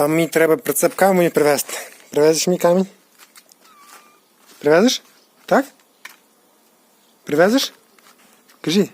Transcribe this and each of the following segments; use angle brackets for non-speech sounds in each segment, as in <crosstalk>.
Там ми треба прицеп камо ни превезте. Превезеш ми камен? Превезеш? Так? Превезеш? Кажи.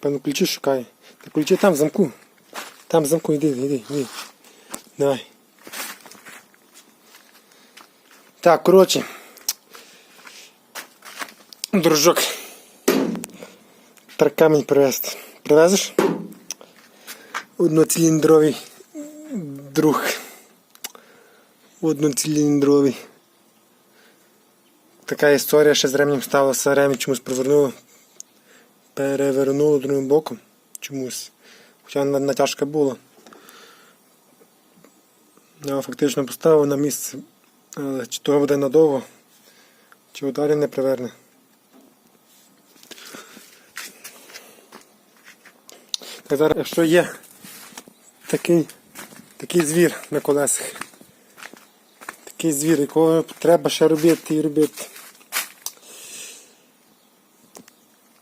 Па на ключи шукай. На ключи там, замку. Там, замку, иди, иди, иди. Давай. Так, короче. Дружок. Тракамень привезти. Привезеш? Одноциліндровий друг. Одноциліндровий. Така історія ще з ремнем сталося, ремінь чомусь провернуло. Перевернуло другим боком. Чомусь. Хоча на- натяжка була. Я фактично поставив на місце. Але чи того буде надовго, чи ударі не приверне. Зараз, якщо є такий, такий звір на колесах, такий звір, якого треба ще робити і робити.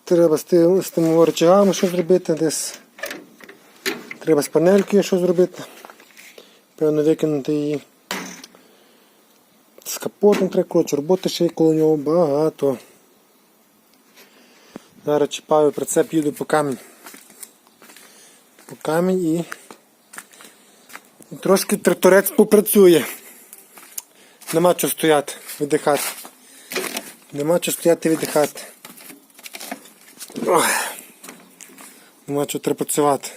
Треба з тим- з тими рычагами щось зробити десь. Треба з панелькою щось зробити. Певно викинути її. З капотом треба, коротше, роботи ще є коло нього багато. Зараз чіпаю прицеп, їду по камінь. По камінь і, і трошки тракторець попрацює. Нема чого стояти, віддихати. Нема чого стояти віддихати. Ох. Нема чого треба працювати.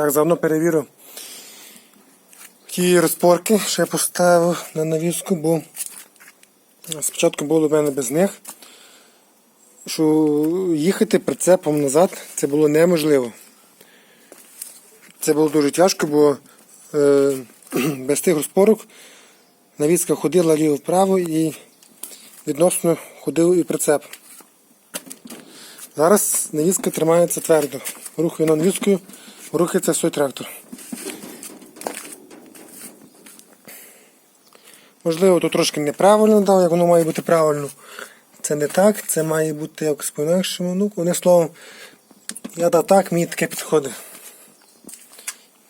Так, заодно перевірю ті розпорки, що я поставив на навіску, бо спочатку було в мене без них. Що їхати прицепом назад це було неможливо. Це було дуже тяжко, бо е, <clears throat> без тих розпорок навіска ходила ліво-вправо і відносно ходив і прицеп. Зараз навіска тримається твердо. Рухаю на навіскою, рухається свій трактор. Можливо, тут трошки неправильно дав, як воно має бути правильно. Це не так, це має бути якось по-інакшому. Ну, одним словом, я дав так, мені таке підходить.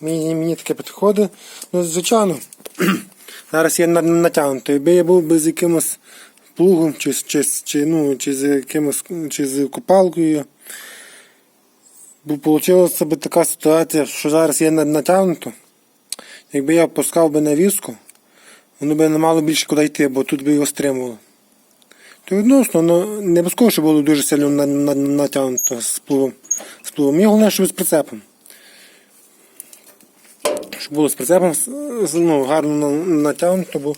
Мені, мені таке підходить. Ну, звичайно, <clears throat> зараз я натягнутий. Якби я був би з якимось плугом, чи, чи, чи, ну, чи з якимось чи з копалкою. Бо вийшла б така ситуація, що зараз на- натягнуто. Якби я опускав би навіску, воно би не мало більше куди йти, бо тут би його стримувало. То відносно, ну, не обов'язково, що було дуже сильно на, на, натягнуто з плугом. З плугом. Мені головне, щоб з прицепом. Щоб було з прицепом ну, гарно натягнуто, бо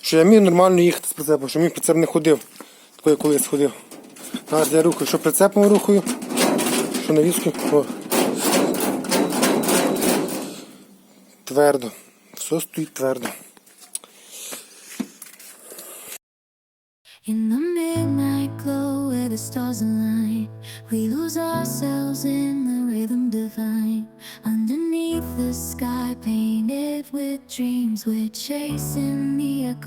що я міг нормально їхати з прицепом, що мій прицеп не ходив, такий колись ходив. Зараз я рухаю, що прицепом рухаю, що навіскою. О. Твердо. Все стоїть твердо. In the midnight glow where the stars align, we lose ourselves in the rhythm divine. Underneath the sky painted with dreams, we're chasing the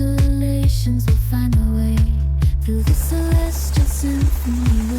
constellations, we'll find our way through the celestial symphony.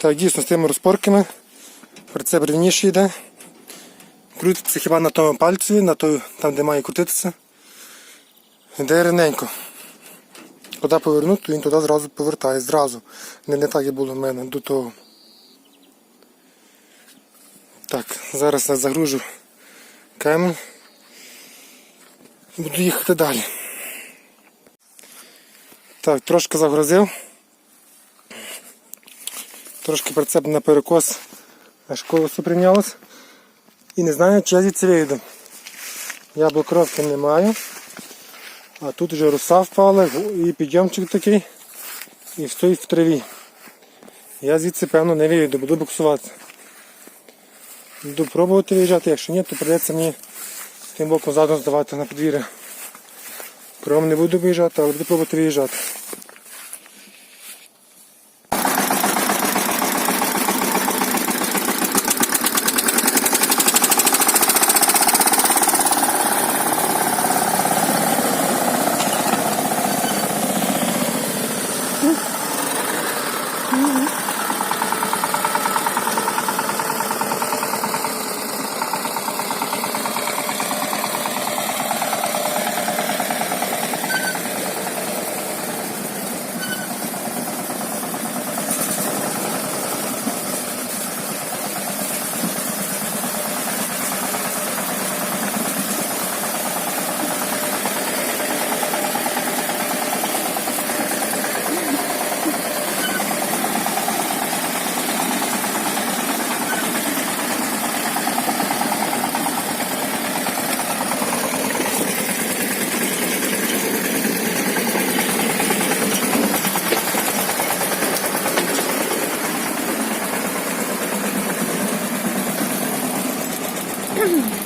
Так, дійсно, з тими розпорками. Прицеп рівніше йде. Крутиться хіба на тому пальці, на той, там де має крутитися. Йде рівненько. Куди повернути, то він туди зразу повертає, зразу. Не, не так як було в мене до того. Так, зараз я загружу камінь. Буду їхати далі. Так, трошки загрузив. Трошки прицеп на перекос аж колесо прийнялось. І не знаю, чи я звідси вийду. Я блокировки не маю. А тут вже роса впала, і підйомчик такий, і стоїть в траві. Я звідси, певно, не вийду, буду буксувати. Буду пробувати виїжджати, якщо ні, то прийдеться мені тим боком задом здавати на подвір'я. Кругом не буду виїжджати, але буду пробувати виїжджати. Come on.